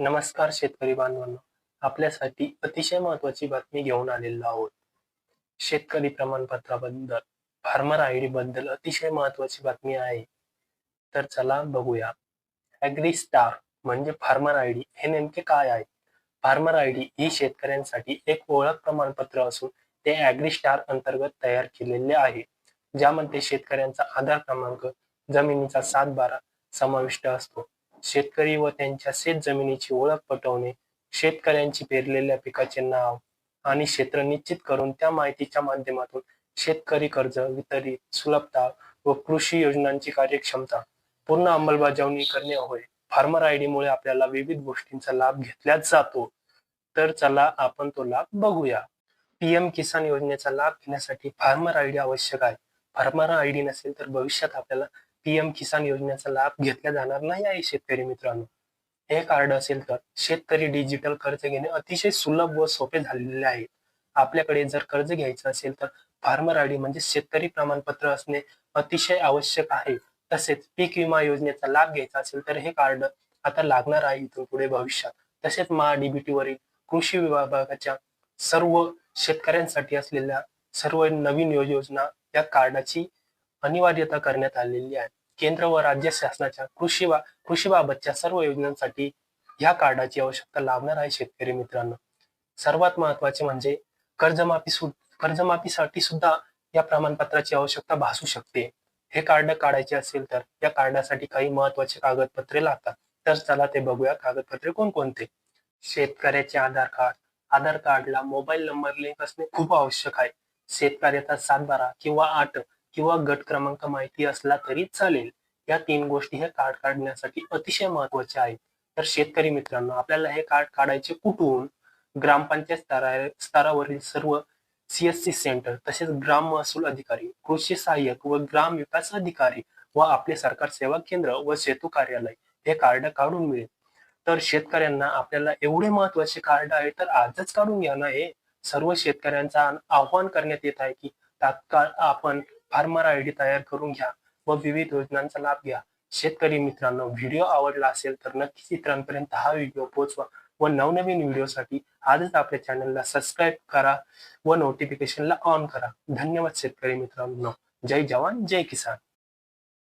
नमस्कार शेतकरी बांधवांनो. आपल्यासाठी अतिशय महत्वाची बातमी घेऊन आलेलो आहोत. शेतकरी प्रमाणपत्राबद्दल फार्मर आय डी बद्दल अतिशय महत्वाची बातमी आहे. तर चला बघूया. अॅग्री स्टार म्हणजे फार्मर आय डी हे नेमके काय आहे? फार्मर आय डी ही शेतकऱ्यांसाठी एक ओळख प्रमाणपत्र असून ते अॅग्री स्टार अंतर्गत तयार केलेले आहे. ज्यामध्ये शेतकऱ्यांचा आधार क्रमांक जमिनीचा सात बारा समाविष्ट असतो. शेतकरी व त्यांच्या शेत जमिनीची ओळख पटवणे शेतकऱ्यांची पेरलेल्या पिकाचे नाव आणि क्षेत्र निश्चित करून त्या माहितीच्या माध्यमातून शेतकरी कर्ज वितरित सुलभता व कृषी योजनांची कार्यक्षमता पूर्ण अंमलबजावणी करणे होय. फार्मर आय डी मुळे आपल्याला विविध गोष्टींचा लाभ घेतल्याच जातो. तर चला आपण तो लाभ बघूया. पीएम किसान योजनेचा लाभ घेण्यासाठी फार्मर आय डी आवश्यक आहे. फार्मर आय डी नसेल तर भविष्यात आपल्याला पीएम किसान योजनेचा लाभ घेतला जाणार नाही आहे शेतकरी मित्रांनो. हे कार्ड असेल तर शेतकरी डिजिटल कर्ज घेणे अतिशय सुलभ व सोपे झालेले आहे. आपल्याकडे जर कर्ज घ्यायचं असेल तर फार्मर आयडी म्हणजे शेतकरी प्रमाणपत्र असणे अतिशय आवश्यक आहे. तसेच पीक विमा योजनेचा लाभ घ्यायचा असेल तर हे कार्ड आता लागणार आहे इथून पुढे भविष्यात. तसेच महाडीबीटी वरील कृषी विभागाच्या सर्व शेतकऱ्यांसाठी असलेल्या सर्व नवीन योजना या कार्डाची अनिवार्यता करण्यात आलेली आहे. केंद्र व राज्य शासनाच्या कृषी बा कृषीबाबतच्या सर्व योजनांसाठी ह्या कार्डाची आवश्यकता लागणार आहे शेतकरी मित्रांनो. सर्वात महत्त्वाचे म्हणजे कर्जमाफी सु कर्जमाफीसाठी सुद्धा या प्रमाणपत्राची आवश्यकता भासू शकते. हे कार्ड काढायचे असेल तर या कार्डासाठी काही महत्त्वाचे कागदपत्रे लागतात. तर चला ते बघूया कागदपत्रे कोणकोणते. शेतकऱ्याचे आधार कार्ड आधार कार्डला मोबाईल नंबर लिंक असणे खूप आवश्यक आहे. शेतकऱ्याचा सात बारा किंवा आठ किंवा गट क्रमांक माहिती असला तरी चालेल. या तीन गोष्टी हे कार्ड काढण्यासाठी अतिशय महत्त्वाच्या आहेत. तर शेतकरी मित्रांनो आपल्याला हे कार्ड काढायचे कुठून? ग्रामपंचायत स्तरा स्तरावरील सर्व सीएससी सेंटर तसेच ग्राम महसूल अधिकारी कृषी सहाय्यक व ग्राम विकास अधिकारी व आपले सरकार सेवा केंद्र व सेतू कार्यालय हे कार्ड काढून मिळेल. तर शेतकऱ्यांना आपल्याला एवढे महत्त्वाचे कार्ड आहे तर आजच काढून घ्या ना हे. सर्व शेतकऱ्यांचा आव्हान करण्यात येत आहे की तात्काळ आपण फार्मर आय डी तयार करून घ्या व विविध योजनांचा लाभ घ्या. शेतकरी मित्रांनो व्हिडिओ आवडला असेल तर नक्कीच इतरांपर्यंत हा व्हिडिओ पोहोचवा व नवनवीन व्हिडिओसाठी आजच आपल्या चॅनलला सबस्क्राईब करा व नोटिफिकेशनला ऑन करा. धन्यवाद शेतकरी मित्रांनो. जय जवान जय किसान.